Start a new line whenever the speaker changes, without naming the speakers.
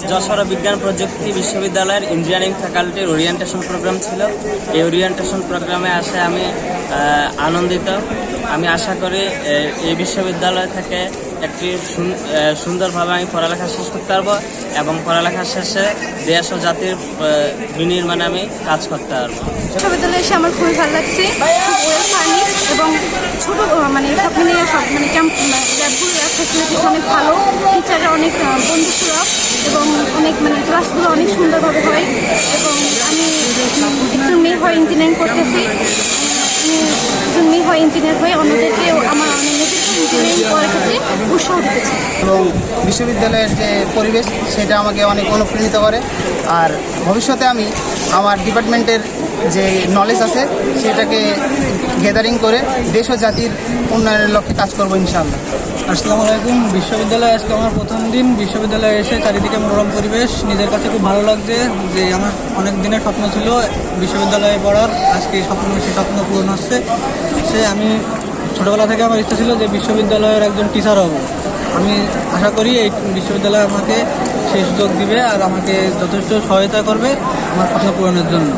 আজ যশোর বিজ্ঞান প্রযুক্তি বিশ্ববিদ্যালয়ের ইঞ্জিনিয়ারিং ফ্যাকাল্টির ওরিয়েন্টেশন প্রোগ্রাম ছিল। এই ওরিয়েন্টেশন প্রোগ্রামে আসে আমি আনন্দিত। আমি আশা করি এই বিশ্ববিদ্যালয় থেকে একটি সুন- সুন্দরভাবে আমি পড়ালেখা শেষ করতে পারব এবং পড়ালেখা শেষে দেশ ও জাতির বিনির্মাণে আমি কাজ করতে পারব।
বিশ্ববিদ্যালয়ে এসে আমার খুবই ভালো লাগছে। এবং ছোট মানে সব মানে ক্যাম্প ল্যাবগুলো অনেক ভালো। টিচাররা অনেক বন্ধুসুলভ এবং অনেক মানে ক্লাসগুলো অনেক সুন্দরভাবে হয়। এবং আমি একটু মেয়ে হয়ে ইঞ্জিনিয়ারিং করতেছি একজন মেয়ে হয়ে ইঞ্জিনিয়ার হয়ে অন্যদেরকেও আমার অনেক উৎসাহ দিতে চাই
এবং বিশ্ববিদ্যালয়ের যে পরিবেশ সেটা আমাকে অনেক অনুপ্রাণিত করে। আর ভবিষ্যতে আমি আমার ডিপার্টমেন্টের যে নলেজ আছে সেটাকে গ্যাদারিং করে দেশ ও জাতির উন্নয়নের লক্ষ্যে কাজ করব ইনশাআল্লাহ।
আসসালামু আলাইকুম। বিশ্ববিদ্যালয়ে আজকে আমার প্রথম দিন। বিশ্ববিদ্যালয়ে এসে চারিদিকে মনোরম পরিবেশ। নিজের কাছে খুব ভালো লাগছে যে আমার অনেক দিনের স্বপ্ন ছিল বিশ্ববিদ্যালয়ে পড়ার। আজকে স্বপ্ন সেই স্বপ্ন পূরণ হচ্ছে। সে আমি ছোটোবেলা থেকে আমার ইচ্ছা ছিল যে বিশ্ববিদ্যালয়ের একজন টিচার হব। আমি আশা করি এই বিশ্ববিদ্যালয় আমাকে সেই সুযোগ দিবে আর আমাকে যথেষ্ট সহায়তা করবে আমার স্বপ্ন পূরণের জন্য।